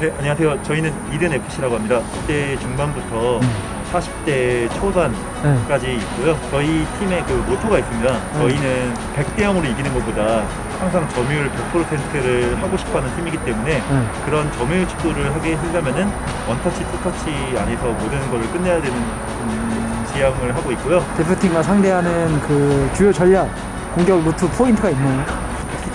네, 안녕하세요. 저희는 이든 FC라고 합니다. 10대 중반부터 40대 초반까지 네. 있고요. 저희 팀의 그 모토가 있습니다. 저희는 100대 0으로 이기는 것보다 항상 점유율 100%를 하고 싶어하는 팀이기 때문에 네. 그런 점유율 축구를 하게 하려면은 원터치, 투터치 안에서 모든 걸 끝내야 되는 음, 지향을 하고 있고요. 대표팀과 상대하는 그 주요 전략 공격 루트 포인트가 있나요?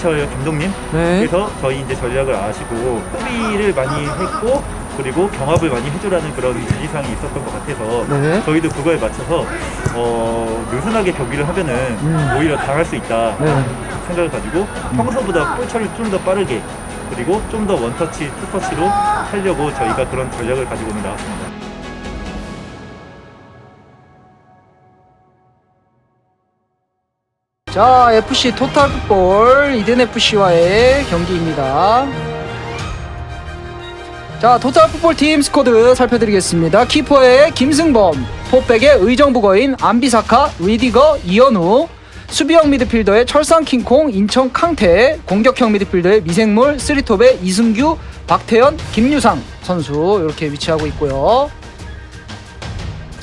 키처 감독님 네. 그래서 저희 이제 전략을 아시고 소비를 많이 했고 그리고 경합을 많이 해주라는 그런 지시사항이 있었던 것 같아서 네. 저희도 그거에 맞춰서 어, 느슨하게 경기를 하면은 음. 오히려 당할 수 있다 네. 생각을 가지고 평소보다 볼 처리를 좀 더 빠르게 그리고 좀 더 원터치, 투터치로 하려고 저희가 그런 전략을 가지고 나왔습니다. 자, FC 토탈 풋볼 이든 FC와의 경기입니다. 자, 토탈 풋볼 팀 스쿼드 살펴드리겠습니다. 키퍼의 김승범, 포백의 의정부거인 안비사카, 리디거 이현우, 수비형 미드필더의 철상 킹콩, 인천 캉테, 공격형 미드필더의 미생물, 쓰리톱의 이승규, 박태현, 김유상 선수 이렇게 위치하고 있고요.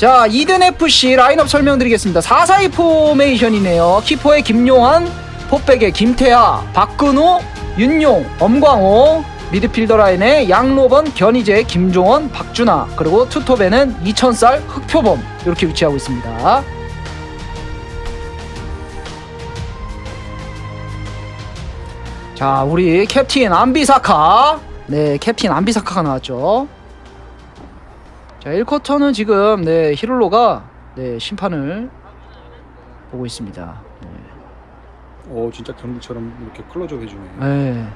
자, 이든 FC 라인업 설명드리겠습니다. 4-4-2 포메이션이네요. 키퍼의 김용환, 포백의 김태하, 박근호, 윤용, 엄광호, 미드필더 라인에 양로번, 견희재, 김종원, 박준하, 그리고 투톱에는 이천쌀, 흑표범 이렇게 위치하고 있습니다. 자, 우리 캡틴 안비사카. 네, 캡틴 안비사카가 나왔죠. 자, 1쿼터는 지금 네, 히롤로가 네, 심판을 보고 있습니다. 어 진짜 경기처럼 이렇게 클로즈업 해주네. 네.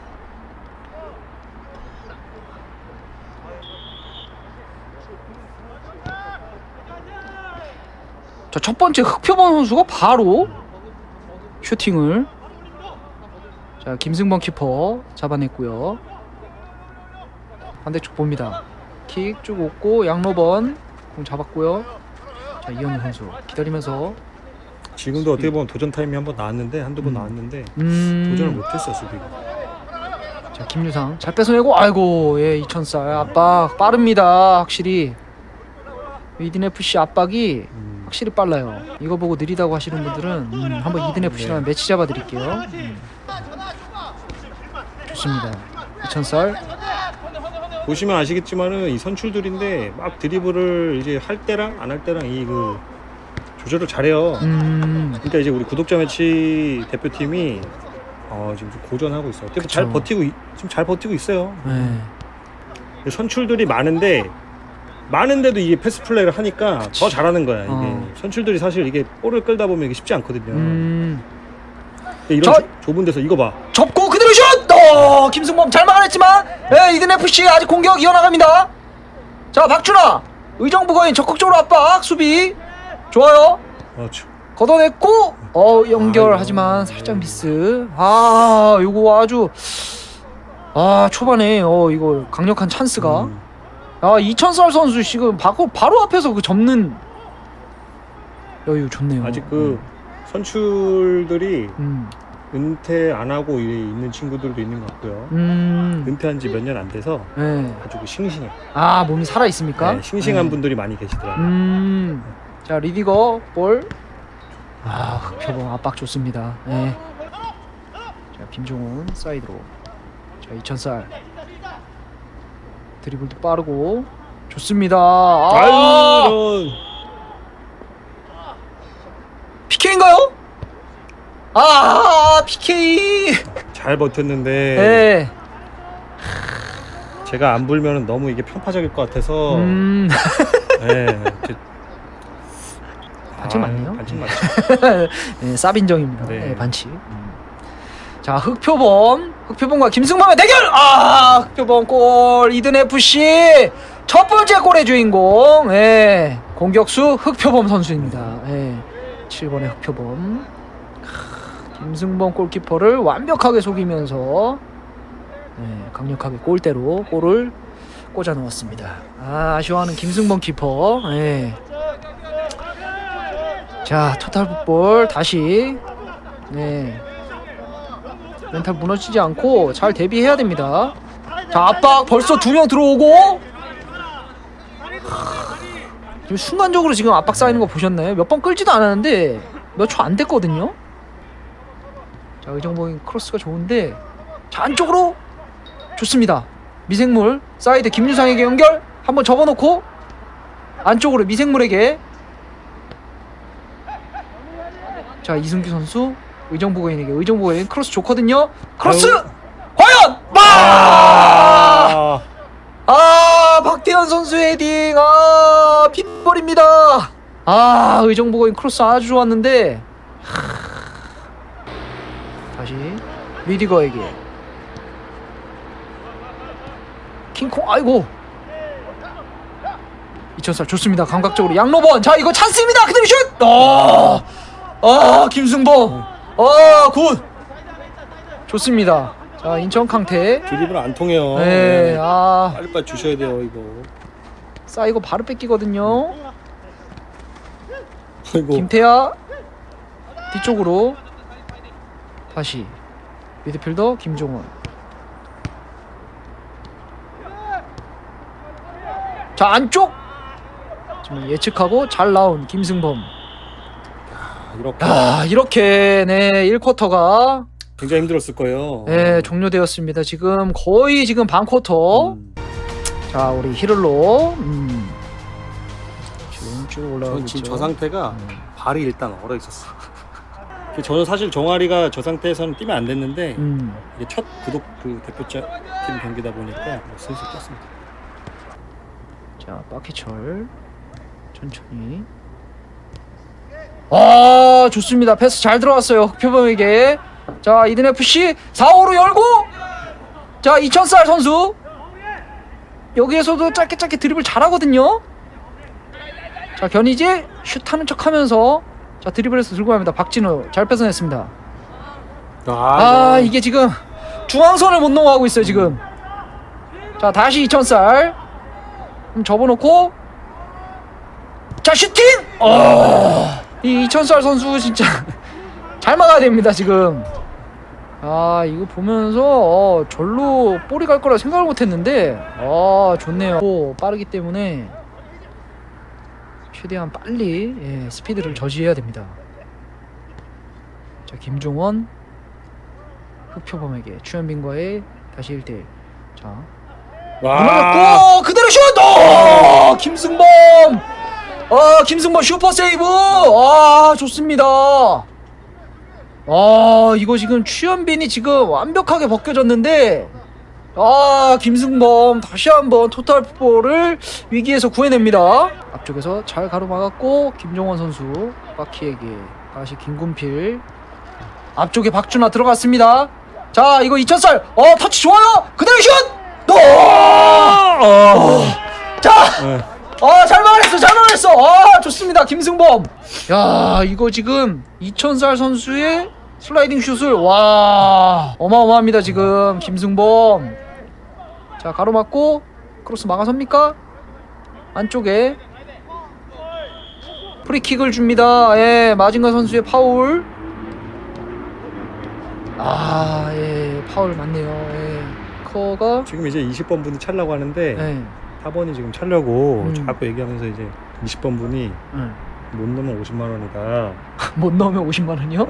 자, 첫 번째 흑표범 선수가 바로 슈팅을 자, 김승범 키퍼 잡아냈고요. 반대쪽 봅니다. 킥쭉 웃고 양로번 공 잡았고요. 자, 이현우 선수 기다리면서 지금도 어떻게 보면 도전 타임이 한 번 나왔는데 한두 번 음. 나왔는데 음 도전을 못했어 수비가. 자 김유상 잘 뺏어내고 아이고 예 이천살 압박 빠릅니다 확실히 이든 FC 압박이 음. 확실히 빨라요 이거 보고 느리다고 하시는 분들은 음, 한번 이든 FC랑 네. 매치 잡아 드릴게요 음. 좋습니다 이천살 보시면 아시겠지만은 이 선출들인데 막 드리블을 이제 할 때랑 안 할 때랑 이 그 조절을 잘해요. 음 그러니까 이제 우리 구독자 매치 대표팀이 어 지금 좀 고전하고 있어. 어떻게 보면 잘 그쵸. 버티고 있- 지금 잘 버티고 있어요. 네. 선출들이 많은데 많은데도 이게 패스 플레이를 하니까 더 잘하는 거야. 이게 어. 선출들이 사실 이게 볼을 끌다 보면 이게 쉽지 않거든요. 음 근데 이런 저- 좁- 좁은 데서 이거 봐. 접고! 어, 김승범 잘 막아냈지만 예, 이든 FC 아직 공격 이어나갑니다. 자 박준하 의정부 거인 적극적으로 압박 수비 좋아요. 그렇죠. 걷어냈고 어 연결하지만. 살짝 미스. 아 이거 아주 아 초반에 어 이거 강력한 찬스가 음. 아 이천설 선수 지금 바로 바로 앞에서 그 접는 여유 좋네요. 아직 그 선출들이 음, 은퇴 안 하고 이- 있는 친구들도 있는 것 같고요. 음, 은퇴한 지 몇 년 안 돼서 네. 아주 그 싱싱해. 아 몸이 살아 있습니까? 네, 싱싱한 네. 분들이 많이 계시더라고요. 음, 자 리디거 볼. 아 흑표범 압박 좋습니다. 네. 자 김종훈 사이드로. 자 이천살. 드리블도 빠르고 좋습니다. 아, 아유, 이런. PK인가요? 아 PK. 잘 버텼는데 네. 제가 안 불면 너무 이게 편파적일 것 같아서 음. 네, 저- 반칙 맞네요. 반칙 맞죠. 네, 쌉인정입니다. 네. 네, 반칙. 자, 흑표범. 흑표범과 김승범의 대결! 아, 흑표범 골. 이든 FC. 첫 번째 골의 주인공. 예. 공격수 흑표범 선수입니다. 예. 7번의 흑표범. 크, 김승범 골키퍼를 완벽하게 속이면서 예, 강력하게 골대로 골을 꽂아 넣었습니다. 아, 아쉬워하는 김승범 키퍼. 예. 자 토탈 풋볼 다시 네 멘탈 무너지지 않고 잘 대비해야 됩니다 자 압박 벌써 두 명 들어오고 지금 순간적으로 지금 압박 쌓이는 거 보셨나요? 몇 번 끌지도 않았는데 몇 초 안 됐거든요. 자 의정복인 크로스가 좋은데 자 안쪽으로 좋습니다. 미생물 사이드 김유상에게 연결 한번 접어놓고 안쪽으로 미생물에게 자 이승규 선수 의정복인에게 의정복인 크로스 좋거든요. 크로스 아유. 과연 마! 아, 아 박태현 선수의 헤딩 아 핏벌입니다 아 의정복인 크로스 아주 좋았는데 하... 다시 리디거에게. 킹콩 아이고. 이천살 좋습니다. 감각적으로 양로번. 자 이거 찬스입니다. 그대로 슛! 아, 아 김승범. 아굿. 좋습니다. 자 인천 강태. 드리블 안 통해요. 네, 아, 빨리빨리 주셔야 돼요 이거. 쌓이고 바로 뺏기거든요. 아이고. 김태야 뒤쪽으로 다시 미드필더 김종원. 자 안쪽 지금 예측하고 잘 나온 김승범. 이렇게 아 이렇게 네 1쿼터가 굉장히 힘들었을 거예요. 네 종료되었습니다. 지금 거의 지금 반 쿼터. 음. 자 우리 히를로 음. 지금 쭉 올라가고 지금 있죠. 저 상태가 음. 발이 일단 얼어 있었어. 그 저는 사실 정아리가 저 상태에서는 뛰면 안 됐는데 음. 이게 첫 구독 그 대표자 팀 경기다 보니까 뭐 슬슬 떴습니다. 자 박희철. 천천히. 아 좋습니다. 패스 잘 들어왔어요 흑표범에게. 자 이든 FC 4호로 열고! 자 이천살 선수. 여기에서도 짧게 짧게 드리블 잘하거든요. 자 견이지 슛 하는 척하면서 자 드리블에서 들고 갑니다. 박진호 잘 뺏어냈습니다. 아 이게 지금 중앙선을 못 넘어가고 있어요 지금. 자 다시 이천살. 좀 접어놓고. 자 슈팅! 어. 이 이천살 선수 진짜 잘 막아야 됩니다 지금. 아 이거 보면서 어, 절로 볼이 갈 거라 생각을 못했는데 아 좋네요. 또 빠르기 때문에 최대한 빨리 예, 스피드를 저지해야 됩니다 자 김종원 흑표범에게 추현빈과의 다시 1대1 자 와. 그대로 슛! 어! 김승범! 아 김승범 슈퍼 세이브! 아 좋습니다. 아 이거 지금 추현빈이 지금 완벽하게 벗겨졌는데 아 김승범 다시 한번 토탈볼을 위기에서 구해냅니다. 앞쪽에서 잘 가로막았고 김종원 선수 바키에게 다시 김군필 앞쪽에 박준하 들어갔습니다. 자 이거 이천살 어 터치 좋아요 그대로 슛! 또! 어. 자, 네. 어, 잘 막아냈어, 잘 막아냈어. 아, 좋습니다, 김승범. 야, 이거 지금 이천살 선수의 슬라이딩 슛을 와, 어마어마합니다 지금 김승범. 자, 가로막고 크로스 막아섭니까? 안쪽에 프리킥을 줍니다. 예, 마징가 선수의 파울. 아, 예, 파울 맞네요. 예. 커가 지금 이제 20번 분이 차려고 하는데 예. 4번이 지금 차려고 음. 자꾸 얘기하면서 이제 20번 분이 응. 못 넣으면 50만 원이다. 못 넣으면 50만 원이요?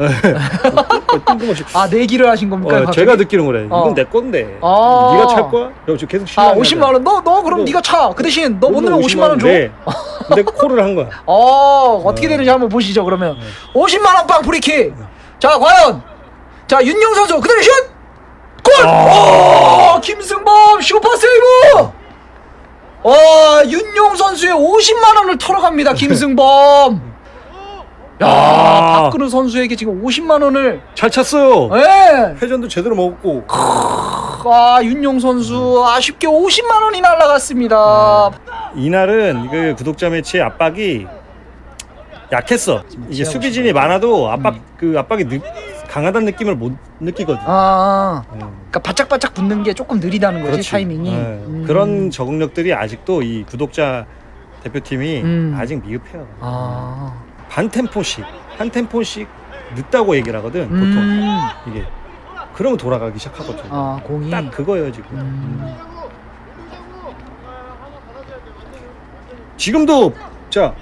뜬금없이. 아 내기를 하신 겁니까? 어, 갑자기? 제가 느끼는 거래. 어. 이건 내 건데. 아. 네가 찰 거야? 야, 저 계속 아 실망이 50만 나잖아. 원. 너 너 그럼 뭐, 네가 차. 그 대신 너 못 넣으면 50만 원 줘. 네. 근데 한 거야. 어 어떻게 어. 되는지 한번 보시죠. 그러면 네. 50만 원빵 프리킥. 자 과연 자 윤용 선수 그대로 슛. 골. 오 김승범 슈퍼 세이브. 어 윤용 선수의 50만 원을 털어갑니다. 김승범. 야 아. 박근우 선수에게 지금 50만 원을. 잘 찼어요. 예. 회전도 제대로 먹었고. 아 윤용 선수 아쉽게 50만 원이 날라갔습니다. 이날은 그 구독자 매치의 압박이 약했어. 이게 수비진이. 많아도 압박 음. 그 압박이 느, 강하다는 느낌을 못 느끼거든요. 아, 아. 그러니까 바짝바짝 붙는 게 조금 느리다는 거지 그렇지. 타이밍이. 네. 음. 그런 적응력들이 아직도 이 구독자 대표팀이 음. 아직 미흡해요. 아. 반 템포씩 한 템포씩 늦다고 얘기를 하거든 음. 보통 이게 그러면 돌아가기 시작하거든. 아 공이. 딱 그거예요 지금. 음. 지금도 자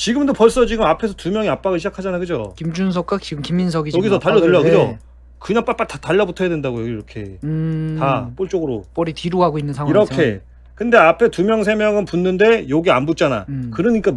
지금도 벌써 지금 앞에서 두 명이 압박을 시작하잖아 그죠? 김준석과 지금 김민석이 지금 여기서 압박을, 달려들려 그죠? 네. 그냥 빨빨 다 달라붙어야 된다고요 이렇게. 음, 다 볼 쪽으로. 볼이 뒤로 가고 있는 상황에서. 이렇게. 근데 앞에 두 명 세 명은 붙는데 여기 안 붙잖아. 음. 그러니까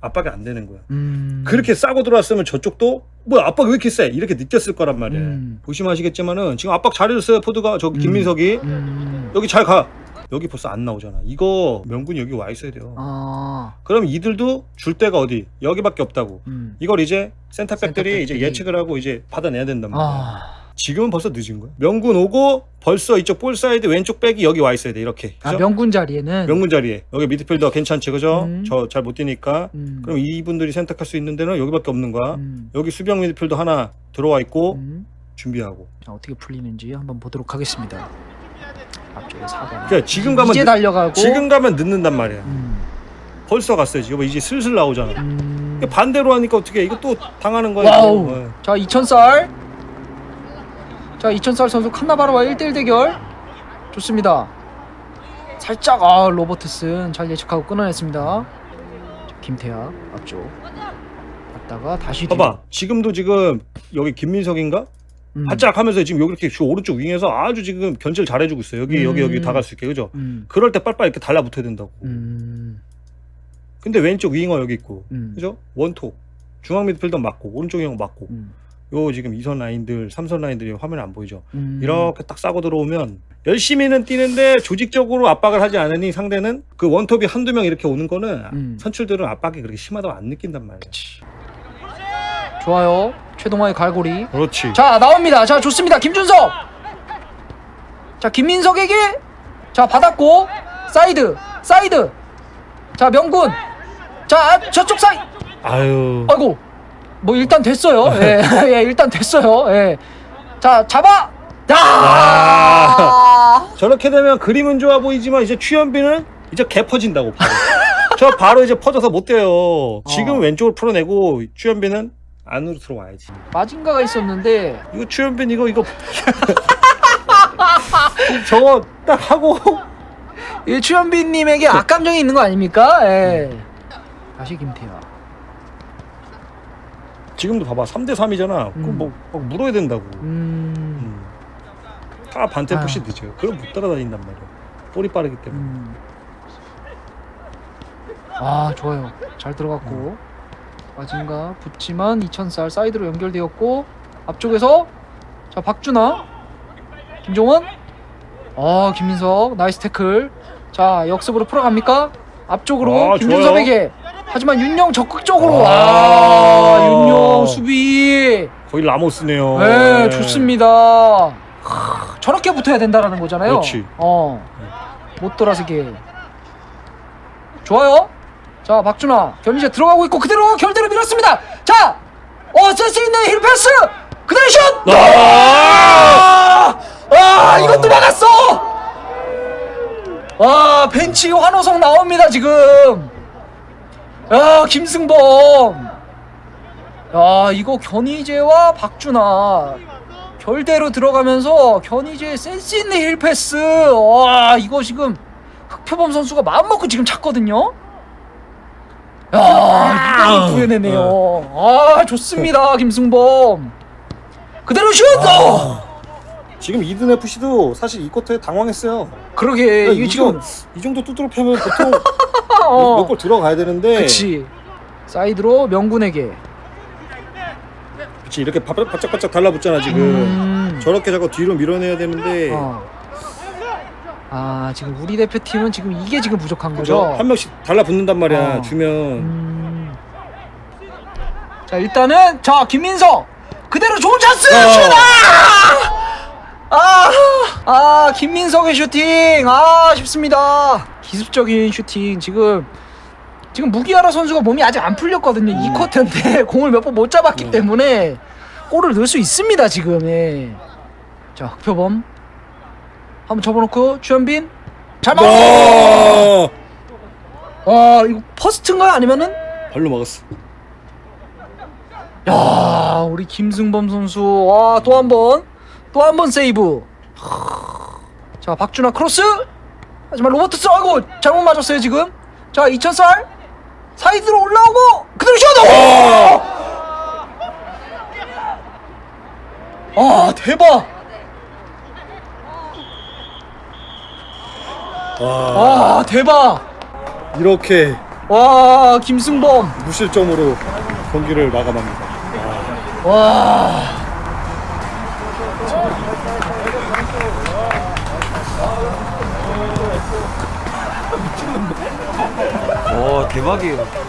압박이 안 되는 거야. 음, 그렇게 싸고 들어왔으면 저쪽도 뭐야 압박이 왜 이렇게 세? 이렇게 느꼈을 거란 말이야. 음. 보시면 아시겠지만은 지금 압박 잘해줬어요 포드가. 저기 음. 김민석이. 음, 여기 잘 가 여기 벌써 안 나오잖아. 이거 명분이 여기 와 있어야 돼요. 아, 그럼 이들도 줄 데가 어디? 여기밖에 없다고. 음, 이걸 이제 센터백들이 이제 센터백들이. 예측을 하고 이제 받아내야 된단 말이야. 아, 지금은 벌써 늦은 거야. 명군 오고 벌써 이쪽 볼 사이드 왼쪽 백이 여기 와 있어야 돼 이렇게. 아 그죠? 명군 자리에는? 명문 자리에. 여기 미드필더 괜찮지 그죠? 음. 저잘 못 뛰니까. 음, 그럼 이분들이 선택할 수 있는 데는 여기밖에 없는 거야. 음, 여기 수비형 미드필더 하나 들어와 있고 음. 준비하고. 자, 어떻게 풀리는지 한번 보도록 하겠습니다. 앞쪽에 4번. 그러니까 지금 가면 이제 늦- 달려가고 지금 가면 늦는단 말이야 음, 벌써 갔어요 지금 이제 슬슬 나오잖아 음. 이게 반대로 하니까 어떻게 이거 또 당하는 거야 와우. 이거. 어. 자, 2000살. 자, 2000살 선수 칸나바로와 1대1 대결. 좋습니다. 살짝 아, 로버트슨 잘 예측하고 끊어냈습니다. 자, 김태하 앞쪽. 갔다가 다시 뒤로. 봐봐 지금도 지금 여기 김민석인가 음, 바짝 하면서 지금 여기 이렇게 저 오른쪽 윙에서 아주 지금 견제를 잘해주고 있어요. 여기 여기 여기 음. 다갈 수 있게. 그죠? 음, 그럴 때 빨빨 이렇게 달라붙어야 된다고. 음, 근데 왼쪽 윙어 여기 있고. 음, 그죠? 원톱. 중앙 미드필더 맞고 오른쪽 윙어 맞고. 음, 요 지금 2선 라인들 3선 라인들이 화면에 안 보이죠? 음. 이렇게 딱 싸고 들어오면 열심히는 뛰는데 조직적으로 압박을 하지 않으니 상대는 그 원톱이 한두 명 이렇게 오는 거는 음. 선출들은 압박이 그렇게 심하다고 안 느낀단 말이야 좋아요. 최동화의 갈고리. 그렇지 자 나옵니다. 자 좋습니다. 김준석. 자 김민석에게 자 받았고 사이드 사이드. 자 명군. 자 아, 저쪽 사이. 아유 아이고 뭐 일단 됐어요. 예, 예 일단 됐어요. 예. 자 잡아. 야. 저렇게 되면 그림은 좋아 보이지만 이제 추현빈은 이제 개 퍼진다고 바로. 저 바로 이제 퍼져서 못 돼요. 지금 어. 왼쪽으로 풀어내고 추현빈은 안으로 들어와야지. 마징가가 있었는데 이거 추현빈 이거 이거 저거 딱 하고 이 추현빈님에게 악감정이 있는 거 아닙니까? 예. 다시 김태현. 지금도 봐봐 3대 3이잖아. 음. 그럼 뭐, 막 물어야 된다고. 음. 음. 다 반템포씩 아. 늦어요. 그럼 못 따라다닌단 말이야. 볼이 빠르기 때문에. 음. 아 좋아요 잘 들어갔고 마징가 붙지만 2000살 사이드로 연결되었고 앞쪽에서 자 박준하 김종원. 아 김민석 나이스 태클. 자 역습으로 풀어갑니까? 앞쪽으로 아, 김준섭에게. 하지만 윤영 적극적으로. 아. 아, 윤영 수비. 거의 라모스네요. 네 좋습니다. 크, 저렇게 붙어야 된다라는 거잖아요. 그렇지. 어못 돌아서게. 좋아요 자 박준하 견이제 들어가고 있고 그대로 결대로 밀었습니다. 자 어, 센스 있는 힐 패스! 그대로 슛! 아, 아! 이것도 막았어! 와 벤치 환호성 나옵니다 지금. 야 김승범. 야 이거 견이제와 박준하 결대로 들어가면서 견이제 센스 있는 힐 패스. 와 이거 지금 흑표범 선수가 마음 먹고 지금 찼거든요 야 이걸 구해내네요. 아 좋습니다 김승범. 그대로 슛! 어! 지금 이든 FC도 사실 이 쿼터에 당황했어요. 그러게 이게 이, 지금 정도, 이 정도 뚜드러 패면 보통 어, 몇골 들어가야 되는데. 그치. 사이드로 명군에게. 그치 이렇게 바- 바짝바짝 달라붙잖아 지금. 음. 저렇게 자꾸 뒤로 밀어내야 되는데. 어. 아 지금 우리 대표팀은 지금 이게 지금 부족한 그죠? 거죠 한 명씩 달라붙는단 말이야 어. 주면 음. 자 일단은 자 김민석 그대로 좋은 찬스 어. 슛! 아! 아, 아 김민석의 슈팅 아 아쉽습니다 기습적인 슈팅 지금 지금 무기하라 선수가 몸이 아직 안 풀렸거든요 이 쿼터인데 공을 몇 번 못 잡았기 음. 때문에 골을 넣을 수 있습니다 지금 예. 자 흑표범 한번 접어놓고 주현빈. 잘 막았어! 와 와 이거 퍼스트인가요? 아니면은? 발로 막았어. 야 우리 김승범 선수. 와또 한 번. 또 한 번 세이브. 하, 자 박준하 크로스. 하지만 로버트스 아이고 잘못 맞았어요 지금. 자 이천살. 사이드로 올라오고 그대로 슛! 오! 아 대박! 와아 대박! 이렇게 와 김승범 무실점으로 경기를 마감합니다. 와 와 대박이에요.